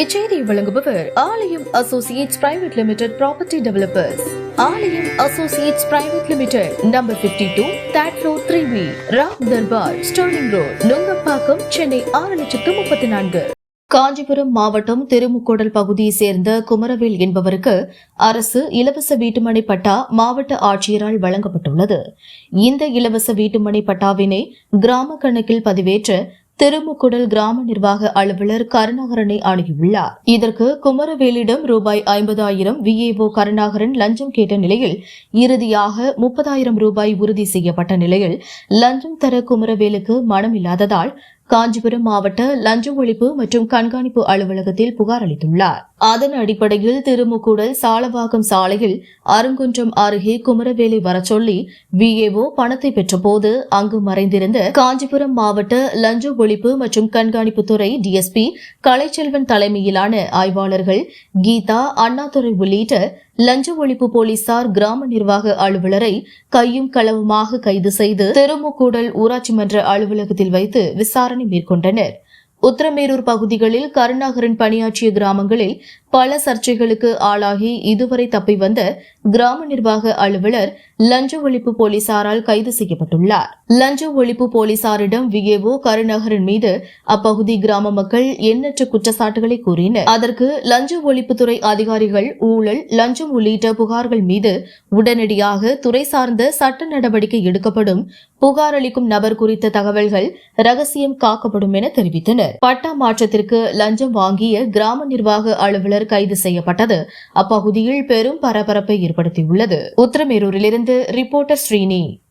இச்செய்தி வழங்குபவர் Aalayam associates private limited property developers. Aalayam associates private limited number 52 two that road three B Ram Darbar sterling road Nungambakkam Chennai ஆறு லட்சத்து முப்பத்தி நான்கு. காஞ்சிபுரம் மாவட்டம் திருமுக்கோடல் பகுதியைச் சேர்ந்த குமரவேல் என்பவருக்கு அரசு இலவச வீட்டுமனை பட்டா மாவட்ட ஆட்சியரால் வழங்கப்பட்டுள்ளது. இந்த இலவச வீட்டுமனை பட்டாவினை கிராம கணக்கில் பதிவேற்ற திருமுக்குடல் கிராம நிர்வாக அலுவலர் கருணாகரனை அணுகியுள்ளார். இதற்கு குமரவேலிடம் ரூபாய் ஐம்பதாயிரம் விஏஓ கருணாகரன் லஞ்சம் கேட்ட நிலையில் இறுதியாக முப்பதாயிரம் ரூபாய் உறுதி செய்யப்பட்ட நிலையில் லஞ்சம் தர குமரவேலுக்கு மனமில்லாததால் காஞ்சிபுரம் மாவட்ட லஞ்ச ஒழிப்பு மற்றும் கண்காணிப்பு அலுவலகத்தில் புகார் அளித்துள்ளார். அதன் அடிப்படையில் திருமுக்கூடல் சாலவாகம் சாலையில் அருங்குன்றம் அருகே குமரவேலை வரச் சொல்லி விஏஓ பணத்தை பெற்றபோது அங்கு மறைந்திருந்த காஞ்சிபுரம் மாவட்ட லஞ்ச ஒழிப்பு மற்றும் கண்காணிப்புத்துறை டிஎஸ்பி கலைச்செல்வன் தலைமையிலான ஆய்வாளர்கள் கீதா அண்ணாதுரை உள்ளிட்ட லஞ்ச ஒழிப்பு போலீசார் கிராம நிர்வாக அலுவலரை கையும் களவுமாக கைது செய்து திருமுக்கூடல் ஊராட்சி மன்ற அலுவலகத்தில் வைத்து விசாரணை மேற்கொண்டனர். உத்தரமேரூர் பகுதிகளில் கருணாகரன் பணியாற்றிய கிராமங்களில் பல சர்ச்சைகளுக்கு ஆளாகி இதுவரை தப்பி வந்த கிராம நிர்வாக அலுவலர் லஞ்ச ஒழிப்பு போலீசாரால் கைது செய்யப்பட்டுள்ளார். லஞ்ச ஒழிப்பு போலீசாரிடம் விஏஓ கருணாகரன் மீது அப்பகுதி கிராம மக்கள் எண்ணற்ற குற்றச்சாட்டுகளை கூறினர். அதற்கு லஞ்ச ஒழிப்புத்துறை அதிகாரிகள் ஊழல் லஞ்சம் உள்ளிட்ட புகார்கள் மீது உடனடியாக துறை சார்ந்த சட்ட நடவடிக்கை எடுக்கப்படும் புகார் அளிக்கும் நபர் குறித்த தகவல்கள் ரகசியம் காக்கப்படும் என தெரிவித்தனர். பட்டா மாற்றத்திற்கு லஞ்சம் வாங்கிய கிராம நிர்வாக அலுவலர் கைது செய்யப்பட்டது. அப்பகுதியில் பெரும் பரபரப்பை ஏற்படுத்தியுள்ளது. உத்தரமேரூரிலிருந்து ரிப்போர்ட்டர் ஸ்ரீனி.